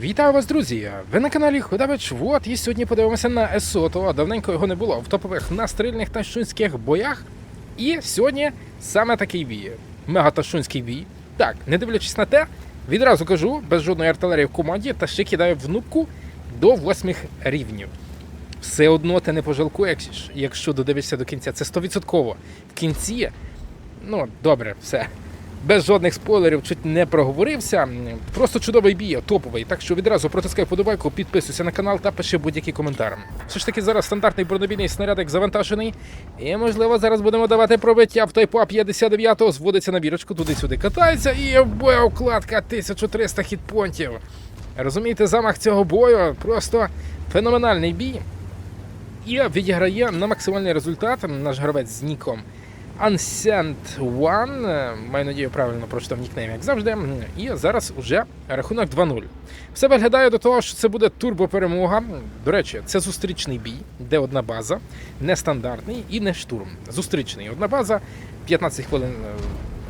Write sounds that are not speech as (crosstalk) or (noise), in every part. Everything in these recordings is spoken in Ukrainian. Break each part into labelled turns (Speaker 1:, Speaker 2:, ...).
Speaker 1: Вітаю вас, друзі! Ви на каналі Ходавич. Вот і сьогодні подивимося на Есото. Давненько його не було в топових настрільних та шунських боях. І сьогодні саме такий бій. Мегаташунський бій. Так, не дивлячись на те, відразу кажу, без жодної артилерії в команді, та ще кидаю в до восьмих рівнів. Все одно ти не пожалкуєш, якщо додивишся до кінця. Це 100%. В кінці, ну, добре, все без жодних спойлерів, чуть не проговорився. Просто чудовий бій, топовий. Так що відразу протискай подобайку, підписуйся на канал та пиши будь-який коментар. Все ж таки зараз стандартний бронебійний снарядик завантажений. І можливо зараз будемо давати пробиття в тайпа 59-го, зводиться на бірочку, туди-сюди катається і боєукладка 1300 хітпонтів. Розумієте, замах цього бою просто феноменальний бій. І відіграє на максимальний результат наш гравець з ніком Ancient One. Маю надію, правильно прочитав нікнейм, як завжди. І зараз уже рахунок 2-0. Все виглядає до того, що це буде турбоперемога. До речі, це зустрічний бій, де одна база, нестандартний і не штурм. Зустрічний. Одна база, 15 хвилин. е,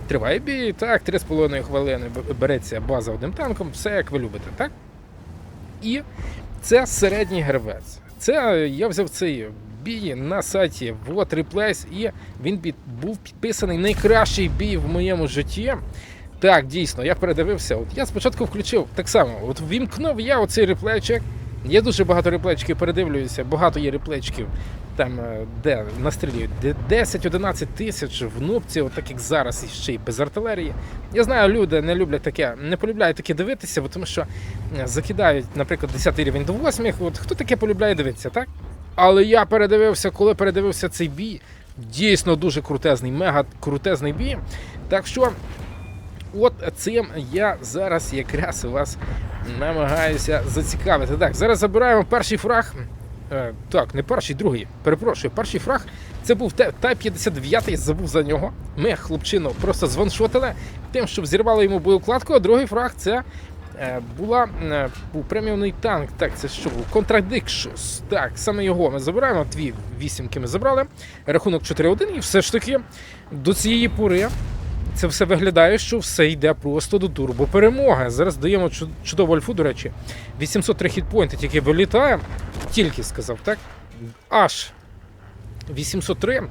Speaker 1: Триває бій, так, 3,5 хвилини береться база одним танком, все як ви любите, так? І це середній гравець. Це я взяв цей бій на сайті What Replays, і він під, був підписаний найкращий бій в моєму житті. Так, дійсно, я передивився. От я спочатку включив так само, от вімкнув я оцей реплейчик. Є дуже багато реплейчиків, передивлююся, багато є реплейчиків, там, е, де настрілюють 10-11 тисяч в нубці, от так як зараз і ще й без артилерії. Я знаю, люди не люблять таке, не полюбляють таке дивитися, тому що е, закидають, наприклад, 10 рівень до 8. От хто таке полюбляє дивитися, так? Але я передивився, коли передивився цей бій, дійсно дуже крутезний, мега крутезний бій. Так що, от цим я зараз якраз вас намагаюся зацікавити. Так, зараз забираємо перший фраг. Е, так, не перший, другий. Перепрошую, перший фраг. Це був Т-59, забув за нього. Ми хлопчину просто званшотили тим, що взірвали йому боєукладку, а другий фраг це була, е, був преміумний танк. Так, це що був? Contradictions. Так, саме його ми забираємо. Дві вісімки ми забрали. Рахунок 4-1, і все ж таки до цієї пори. Це все виглядає, що все йде просто до турбоперемоги. Зараз даємо чудову альфу, до речі. 803 хітпойнти тільки вилітає. Тільки сказав, так? Аж 803.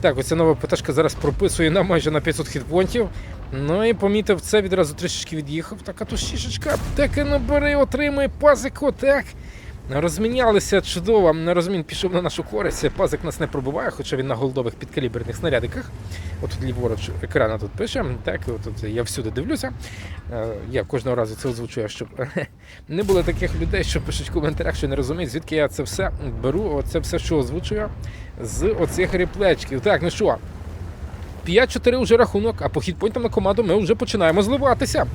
Speaker 1: Так, оця нова ПТшка зараз прописує нам майже на 500 хітпонтів. Ну і помітив це, відразу трішечки від'їхав. Так, а то шішечка, аптеки набери, отримує пазику, так. Розмінялися чудово. Розмін пішов на нашу користь. Пазик нас не пробиває, хоча він на голдових підкаліберних снарядиках. От тут ліворуч екрана тут пише. Так, от я всюди дивлюся. Е, Я кожного разу це озвучую, щоб (laughs) не було таких людей, що пишуть в коментарях, що не розуміють, звідки я це все беру. Оце все, що озвучую з оцих реплечків. Так, ну що, 5-4 вже рахунок, а по хітпойнтам на команду ми вже починаємо зливатися.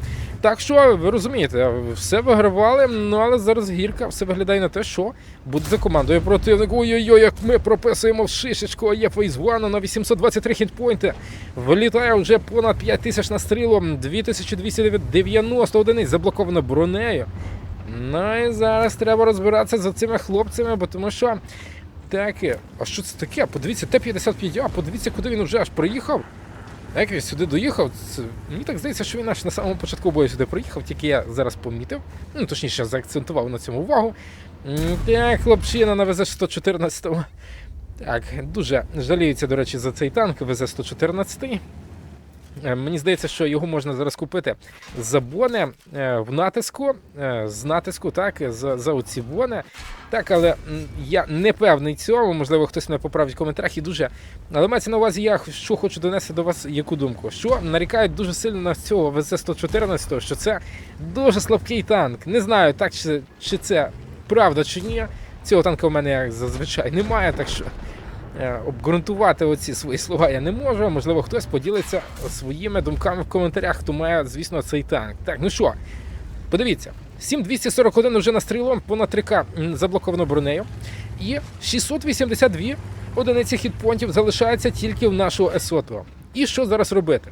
Speaker 1: Так що, ви розумієте, все вигравали, ну але зараз гірка, все виглядає на те, що буде за командою противник. Ой-ой-ой, як ми прописуємо в шишечку, є фейзвану на 823 хітпойнти. Вилітає вже понад 5 тисяч на стрілу, 2290 одиниць заблоковано бронею. Ну і зараз треба розбиратися за цими хлопцями, бо тому що. Так, а що це таке? Подивіться, Т-55, а подивіться, куди він вже аж приїхав. Як він сюди доїхав? Це... Мені так здається, що він аж на самому початку бою сюди приїхав, тільки я зараз помітив. Ну, точніше, заакцентував на цьому увагу. Так, хлопчина на ВЗ-114. Так, дуже жаліються, до речі, за цей танк ВЗ-114. Е, Мені здається, що його можна зараз купити за бони е, в натиску, е, з натиску, так, за, за оці бони. Так, але я не певний цьому, можливо, хтось мене поправить в коментарях і дуже. Але мається на увазі, я що хочу донести до вас яку думку. Що нарікають дуже сильно на цього ВЗ-114, що це дуже слабкий танк. Не знаю, так чи, чи це правда чи ні. Цього танка в мене як зазвичай немає, так що е, обґрунтувати оці свої слова я не можу. Можливо, хтось поділиться своїми думками в коментарях, хто має, звісно, цей танк. Так, ну що, подивіться. 7241 вже настрілом, понад 3К заблоковано бронею. І 682 одиниці хітпонтів залишається тільки в нашого Есоту. І що зараз робити?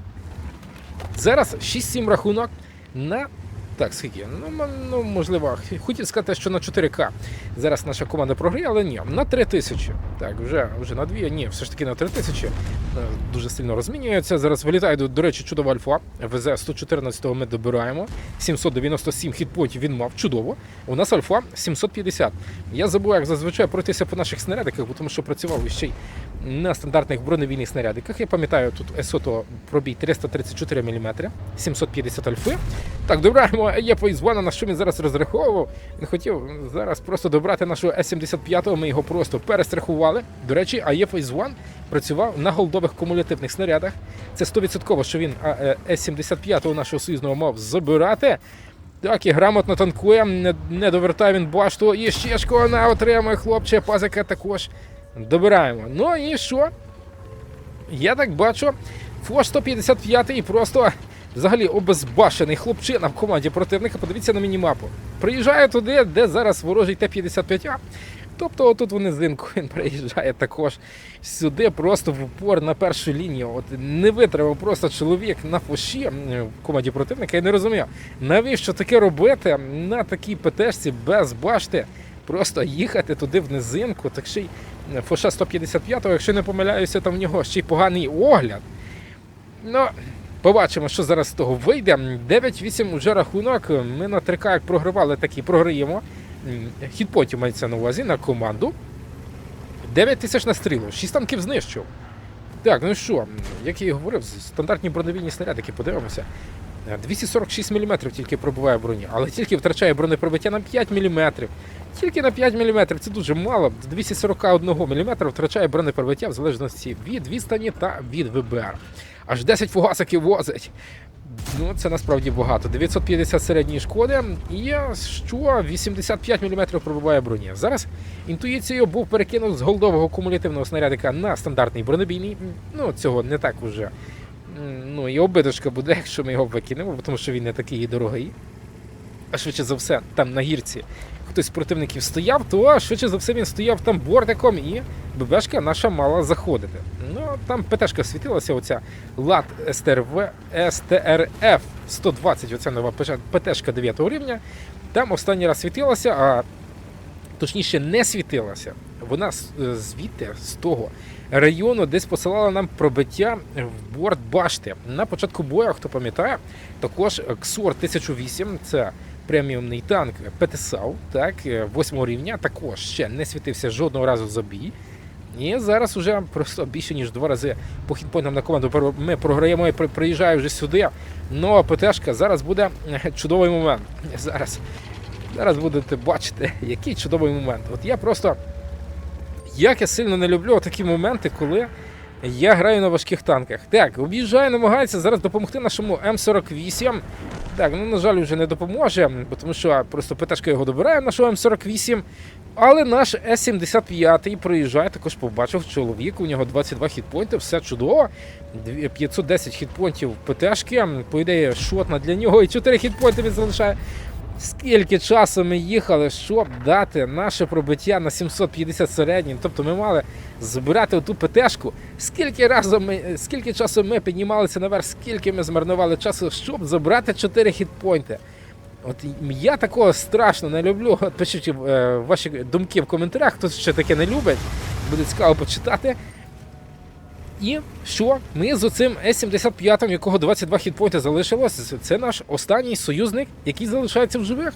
Speaker 1: Зараз 6-7 рахунок на Так, скільки? Ну, ну можливо, (laughs) хотів сказати, що на 4К зараз наша команда програє, але ні, на 3000. Так, вже, вже на 2, ні, все ж таки на 3000. Е, Дуже сильно розмінюється. Зараз вилітає, до, до речі, чудова альфа. ВЗ 114 ми добираємо. 797 хітпоінтів він мав. Чудово. У нас альфа 750. Я забув, як зазвичай пройтися по наших снарядиках, тому що працював ще й на стандартних броневільних снарядиках. Я пам'ятаю, тут ЕСОТО пробій 334 мм, 750 альфи. Так, добираємо Єпо із на що він зараз розраховував. Він хотів зараз просто добрати нашого С-75, ми його просто перестрахували. До речі, Аєпо із Ван працював на голдових кумулятивних снарядах. Це 100% що він е, С-75 нашого союзного мав забирати. Так, і грамотно танкує, не, не довертає він башту. І ще ж отримує хлопче, пазика також добираємо. Ну і що? Я так бачу, Фош 155 і просто взагалі обезбашений хлопчина в команді противника. Подивіться на мінімапу. Приїжджає туди, де зараз ворожий Т-55А. Тобто отут вони зинку він приїжджає також сюди, просто в упор на першу лінію. От не витримав просто чоловік на фоші в команді противника. Я не розумію, навіщо таке робити на такій ПТшці без башти. Просто їхати туди в низинку, так ще й Фоша 155, якщо не помиляюся, там в нього ще й поганий огляд. Ну, побачимо, що зараз з того вийде. 9-8 уже рахунок. Ми на 3К як програвали, так і програємо. М, Хітпотів мається на увазі на команду. 9 тисяч на стрілу, 6 танків знищив. Так, ну що, як я і говорив, стандартні броневільні снарядики, подивимося. Е, 246 мм тільки пробиває броні, але тільки втрачає бронепробиття на 5 мм. Тільки на 5 мм, це дуже мало. З 241 мм втрачає бронепробиття в залежності від відстані та від ВБР. Аж 10 фугасиків возить. Ну, це насправді багато. 950 середньої шкоди і що 85 мм пробиває броні. Зараз інтуїцією був перекинут з голдового кумулятивного снарядика на стандартний бронебійний. Ну, цього не так уже. Ну і обидочка буде, (laughs) якщо ми його викинемо, тому що він не такий і дорогий. А швидше за все, там на гірці хтось з противників стояв, то швидше за все він стояв там бортиком і ББшка наша мала заходити. Ну, там ПТшка світилася, оця ЛАТ СТРВ, СТРФ 120, оця нова ПТшка 9 рівня. Там останній раз світилася, а точніше не світилася. Вона е, звідти, з того району, десь посилала нам пробиття в борт башти. На початку бою, хто пам'ятає, також КСОР 1008, це преміумний танк ПТСАУ, так, 8 рівня, також ще не світився жодного разу за бій. І зараз вже просто більше ніж два рази по хітпойнтам на команду ми програємо і при- приїжджає вже сюди. Нова ПТшка. Зараз буде е, чудовий момент. Зараз, зараз будете бачити, який чудовий момент. От я просто. Як я сильно не люблю такі моменти, коли я граю на важких танках. Так, об'їжджає, намагається зараз допомогти нашому М48. Так, ну на жаль, вже не допоможе, бо тому що просто ПТшка його добирає, нашого М48. Але наш С-75 приїжджає, також побачив чоловік, у нього 22 хітпойнти, все чудово. Дві- 510 хітпойнтів ПТшки, по ідеї, шотна для нього і 4 хітпойнти він залишає. Скільки часу ми їхали, щоб дати наше пробиття на 750 середнім. Тобто ми мали збирати оту ПТшку. Скільки разом ми, скільки часу ми піднімалися наверх, скільки ми змарнували часу, щоб забрати 4 хітпойнти. От я такого страшно не люблю. От Пишіть е, ваші думки в коментарях, хто ще таке не любить. Буде цікаво почитати. І що? Ми з оцим С-75, якого 22 хітпойнти залишилось, це наш останній союзник, який залишається в живих.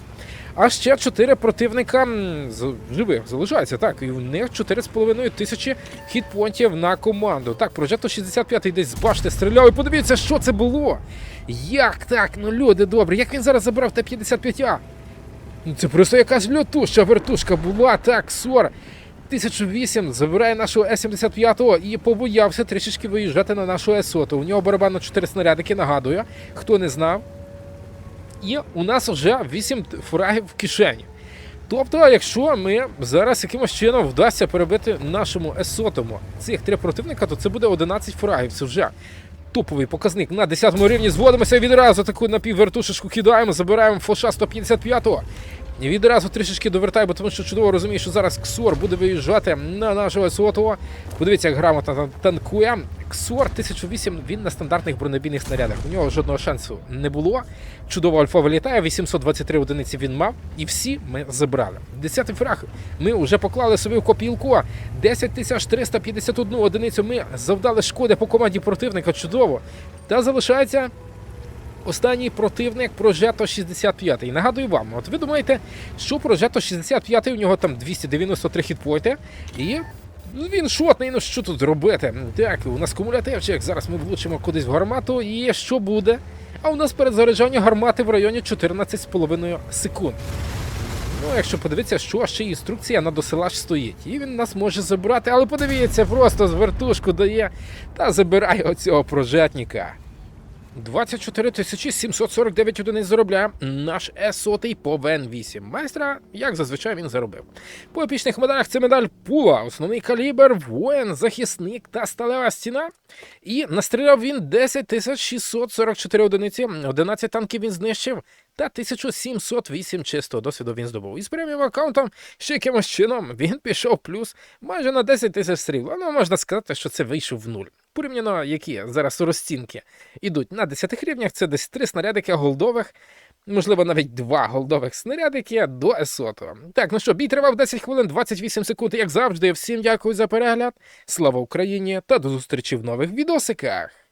Speaker 1: А ще 4 противника з- живих залишаються. Так, і у них 4,5 тисячі хітпойнтів на команду. Так, Прожето 65 десь з башти стріляв. І подивіться, що це було. Як так? Ну, люди добрі, як він зараз забрав Т-55А? Ну, це просто якась льотуща вертушка була, так, сор. 1008 забирає нашого С-75 і побоявся трішечки виїжджати на нашу С-100. У нього барабан на 4 снарядики, нагадую, хто не знав. І у нас вже 8 фрагів в кишені. Тобто, якщо ми зараз якимось чином вдасться перебити нашому С-100 цих три противника, то це буде 11 фрагів. Це вже топовий показник на 10 рівні. Зводимося відразу таку напіввертушечку кидаємо, забираємо фоша 155-го. Відразу трішечки довертаю, бо тому що чудово розумію, що зараз Ксор буде виїжджати на нашого сотого. Подивіться, як грамотно танкує. Ксор 1008, він на стандартних бронебійних снарядах. У нього жодного шансу не було. Чудово альфа вилітає, 823 одиниці він мав, і всі ми забрали. Десятий фраг ми вже поклали собі в копілку. 10 351 одиницю ми завдали шкоди по команді противника. Чудово. Та залишається Останній противник Прожето 65. І нагадую вам, от ви думаєте, що Прожето 65 у нього там 293 хітпойти, і він шотний, ну що тут робити? Так, у нас кумулятивчик, зараз ми влучимо кудись в гармату, і що буде? А у нас перед заряджанням гармати в районі 14,5 секунд. Ну, якщо подивитися, що ще інструкція на досилач стоїть, і він нас може забрати, але подивіться, просто з вертушку дає та забирає оцього прожетника. 24 тисячі 749 одиниць заробляє наш С-100 по ВН-8. Майстра, як зазвичай, він заробив. По епічних медалях це медаль Пула, основний калібр, воїн, захисник та сталева стіна. І настріляв він 10 тисяч 644 одиниці, 11 танків він знищив, та 1708 чистого досвіду він здобув. І з преміум аккаунтом ще якимось чином він пішов плюс майже на 10 тисяч срібла. Ну, можна сказати, що це вийшов в нуль. Порівняно, які зараз розцінки ідуть на 10 рівнях, це десь 3 снарядики голдових, можливо, навіть 2 голдових снарядики до Есото. Так, ну що, бій тривав 10 хвилин 28 секунд, як завжди. Всім дякую за перегляд. Слава Україні та до зустрічі в нових відосиках.